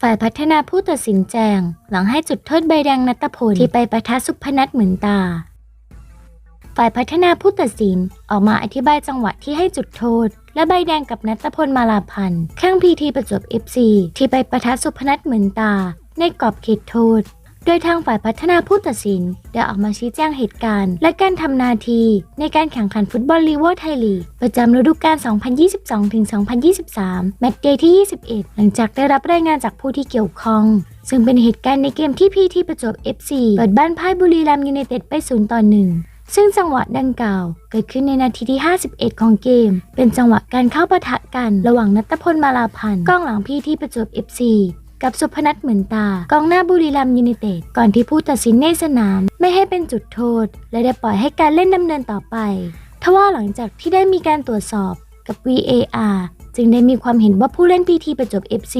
ฝ่ายพัฒนาผู้ตัดสินแจง หลังให้จุดโทษใบแดงนัตพลที่ไปประทะสุพนัทเหมือนตา ฝ่ายพัฒนาผู้ตัดสินออกมาอธิบายจังหวะที่ให้จุดโทษ และใบแดงกับนัตพลมาลาพันธ์ข้างพีทีประจวบ FC ที่ไปประทะสุพนัทเหมือนตา ในกรอบเขตโทษ ดยทางฝ่ายพัฒนาผู้ตัดสินได้ออกมาชี้แจงเหตุการณ์ และการทำนาที ในการแข่งขันฟุตบอลลีเวอร์ไทยลีกประจำฤดูกาล 2022-2023 แมตช์เดย์ที่ 21 หลังจากได้รับรายงานจากผู้ที่เกี่ยวข้อง ซึ่งเป็นเหตุการณ์ในเกมที่พีทีประจวบ FC เปิดบ้านพ่ายบุรีรัมย์ยูไนเต็ดไป 0 ต่อ 1ซึ่งจังหวะดังกล่าว เกิดขึ้นในนาทีที่ 51 ของเกม เป็นจังหวะการเข้าปะทะกัน ระหว่างนัตพลมาลาพันธ์กองหลังพีทีประจวบ FC กับสุพนัทเหมือนตากองหน้าบุรีรัมยูไนเต็ดก่อนที่ผู้ตัดสินในสนาม ไม่ให้เป็นจุดโทษ และได้ปล่อยให้การเล่นดำเนินต่อไปทว่าหลังจากที่ได้มีการตรวจสอบกับ VAR จึงได้มีความเห็นว่าผู้เล่นพีทีประจบ FC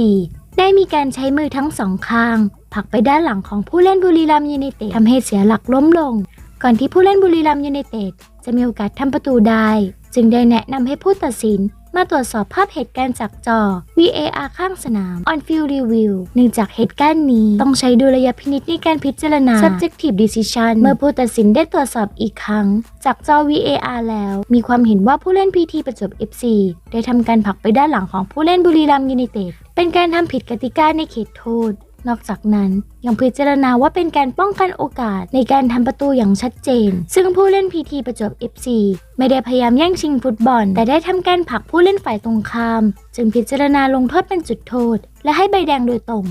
ได้มีการใช้มือทั้งสองข้างผลักไปด้านหลังของผู้เล่นบุรีรัมยูไนเต็ดทำให้เสียหลักล้มลง ก่อนที่ผู้เล่นบุรีรัมย์ยูไนเต็ดจะมีโอกาสทำประตูได้ จึงได้แนะนำให้ผู้ตัดสิน มาตรวจสอบภาพเหตุการณ์จากจอ VAR ข้างสนาม On Field Review เนื่องจากเหตุการณ์นี้ ต้องใช้ดุลยพินิจในการพิจารณา Subjective Decision เมื่อผู้ตัดสินได้ตรวจสอบอีกครั้ง จากจอ VAR แล้ว มีความเห็นว่าผู้เล่น PT ประจวบ FC ได้ทำการผลักไปด้านหลังของผู้เล่นบุรีรัมย์ยูไนเต็ดเป็นการทำผิดกติกาในเขตโทษ นอกจากนั้นยังพิจารณาว่าเป็นการป้องกันโอกาสในการทำประตูอย่างชัดเจน ซึ่งผู้เล่นพีทีประจวบ FC ไม่ได้พยายามแย่งชิงฟุตบอล แต่ได้ทำการผลักผู้เล่นฝ่ายตรงข้าม จึงพิจารณาลงโทษเป็นจุดโทษ และให้ใบแดงโดยตรง